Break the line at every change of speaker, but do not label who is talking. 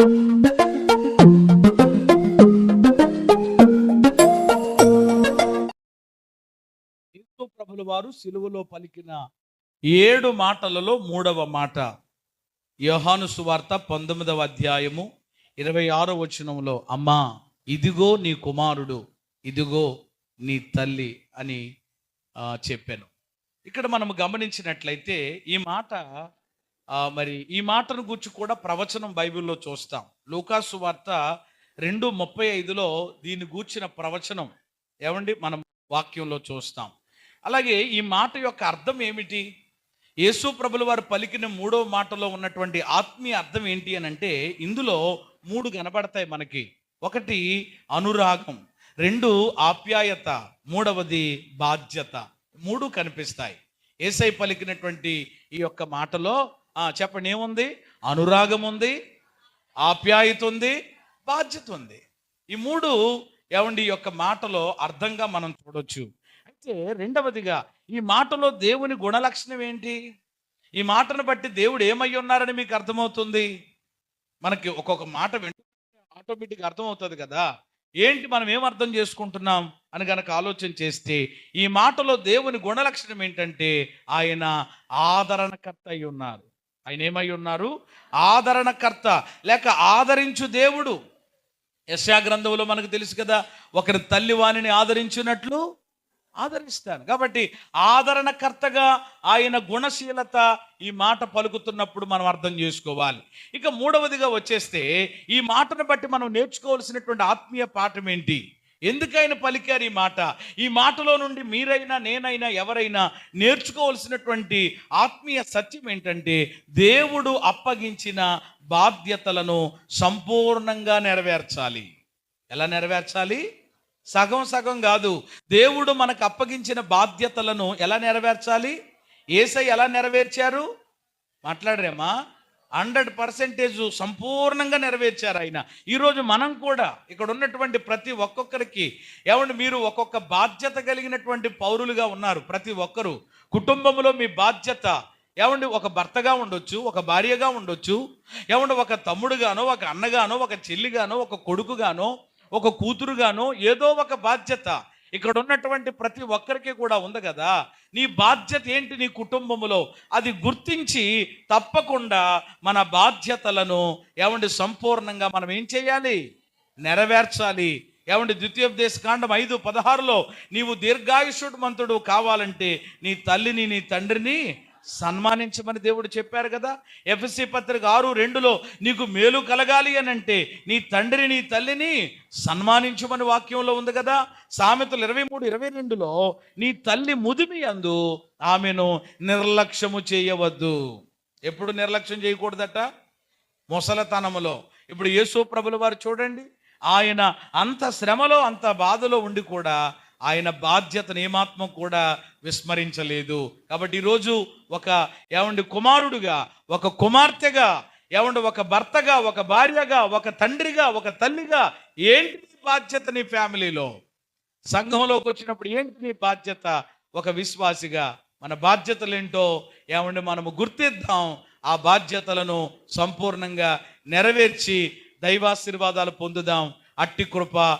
యేసు ప్రభుల వారు సిలువలో పలికిన ఏడు మాటలలో మూడవ మాట. యోహాను సువార్త పంతొమ్మిదవ అధ్యాయము ఇరవై ఆరో వచనంలో అమ్మా ఇదిగో నీ కుమారుడు ఇదిగో నీ తల్లి అని చెప్పాను. ఇక్కడ మనం గమనించినట్లయితే ఈ మాట మరి ఈ మాటను గురించి కూడా ప్రవచనం బైబిల్లో చూస్తాం. లూకాసు వార్త రెండు ముప్పై ఐదులో దీన్ని గూర్చిన ప్రవచనం ఏమండి? మనం వాక్యంలో చూస్తాం. అలాగే ఈ మాట యొక్క అర్థం ఏమిటి? యేసు ప్రభుల వారు పలికిన మూడవ మాటలో ఉన్నటువంటి ఆత్మీయ అర్థం ఏంటి అని అంటే ఇందులో మూడు కనబడతాయి మనకి. ఒకటి అనురాగం రెండు ఆప్యాయత మూడవది బాధ్యత. మూడు కనిపిస్తాయి. ఏసై పలికినటువంటి ఈ యొక్క మాటలో చెప్పండి ఏముంది? అనురాగం ఉంది ఆప్యాయత ఉంది బాధ్యత ఉంది ఈ మూడు ఏమండి ఈ యొక్క మాటలో అర్థంగా మనం చూడొచ్చు. అయితే రెండవదిగా ఈ మాటలో దేవుని గుణలక్షణం ఏంటి? ఈ మాటను బట్టి దేవుడు ఏమై ఉన్నారని మీకు అర్థమవుతుంది? మనకి ఒక్కొక్క మాట వింటే ఆటోమేటిక్గా అర్థమవుతుంది కదా. ఏంటి మనం ఏం అర్థం చేసుకుంటున్నాం అని గనక ఆలోచన చేస్తే ఈ మాటలో దేవుని గుణలక్షణం ఏంటంటే ఆయన ఆదరణకర్త అయి ఉన్నారు. ఆయన ఏమై ఉన్నారు? ఆదరణకర్త. లేక ఆదరించు దేవుడు. యశా గ్రంథంలో మనకు తెలుసు కదా ఒకరి తల్లి వాణిని ఆదరించినట్లు ఆదరిస్తాను. కాబట్టి ఆదరణకర్తగా ఆయన గుణశీలత ఈ మాట పలుకుతున్నప్పుడు మనం అర్థం చేసుకోవాలి. ఇక మూడవదిగా వచ్చేస్తే ఈ మాటను బట్టి మనం నేర్చుకోవాల్సినటువంటి ఆత్మీయ పాఠం ఏంటి? ఎందుకైనా పలికారు ఈ మాట? ఈ మాటలో నుండి మీరైనా నేనైనా ఎవరైనా నేర్చుకోవాల్సినటువంటి ఆత్మీయ సత్యం ఏంటంటే దేవుడు అప్పగించిన బాధ్యతలను సంపూర్ణంగా నెరవేర్చాలి. ఎలా నెరవేర్చాలి? సగం సగం కాదు. దేవుడు మనకు అప్పగించిన బాధ్యతలను ఎలా నెరవేర్చాలి? ఏసై ఎలా నెరవేర్చారు? మాట్లాడరేమా? హండ్రెడ్ పర్సెంటేజ్ సంపూర్ణంగా నెరవేర్చారు ఆయన. ఈరోజు మనం కూడా ఇక్కడ ఉన్నటువంటి ప్రతి ఒక్కొక్కరికి ఏమంటే మీరు ఒక్కొక్క బాధ్యత కలిగినటువంటి పౌరులుగా ఉన్నారు. ప్రతి ఒక్కరు కుటుంబంలో మీ బాధ్యత ఏమండి ఒక భర్తగా ఉండొచ్చు ఒక భార్యగా ఉండొచ్చు ఏమంటే ఒక తమ్ముడుగానో ఒక అన్నగానో ఒక చెల్లిగానో ఒక కొడుకుగానో ఒక కూతురుగానో ఏదో ఒక బాధ్యత. ఇక్కడ ఉన్నటువంటి ప్రతి ఒక్కరికి కూడా ఉంది కదా. నీ బాధ్యత ఏంటి నీ కుటుంబములో? అది గుర్తించి తప్పకుండా మన బాధ్యతలను ఏమండి సంపూర్ణంగా మనం ఏం చేయాలి? నెరవేర్చాలి. ఏమండి ద్వితీయోపదేశ కాండం ఐదు పదహారులో నీవు దీర్ఘాయుషుమంతుడు కావాలంటే నీ తల్లిని నీ తండ్రిని సన్మానించమని దేవుడు చెప్పారు కదా. ఎఫ్ఎస్సి పత్రిక ఆరు రెండులో నీకు మేలు కలగాలి అని అంటే నీ తండ్రి నీ తల్లిని సన్మానించమని వాక్యంలో ఉంది కదా. సామెతలు ఇరవై మూడు ఇరవై రెండులో నీ తల్లి ముదిమి అందు ఆమెను నిర్లక్ష్యము చేయవద్దు. ఎప్పుడు నిర్లక్ష్యం చేయకూడదట? ముసలతనములో. ఇప్పుడు యేసు ప్రభుల వారు చూడండి. ఆయన అంత శ్రమలో అంత బాధలో ఉండి కూడా ఆయన బాధ్యతను ఏమాత్మ కూడా విస్మరించలేదు. కాబట్టి ఈరోజు ఒక ఏమండి కుమారుడుగా ఒక కుమార్తెగా ఏమండి ఒక భర్తగా ఒక భార్యగా ఒక తండ్రిగా ఒక తల్లిగా ఏంటి నీ బాధ్యత నీ ఫ్యామిలీలో? సంఘంలోకి వచ్చినప్పుడు ఏంటి నీ బాధ్యత? ఒక విశ్వాసిగా మన బాధ్యతలేంటో ఏమండి మనము గుర్తిద్దాం. ఆ బాధ్యతలను సంపూర్ణంగా నెరవేర్చి దైవాశీర్వాదాలు పొందుదాం. అట్టి కృప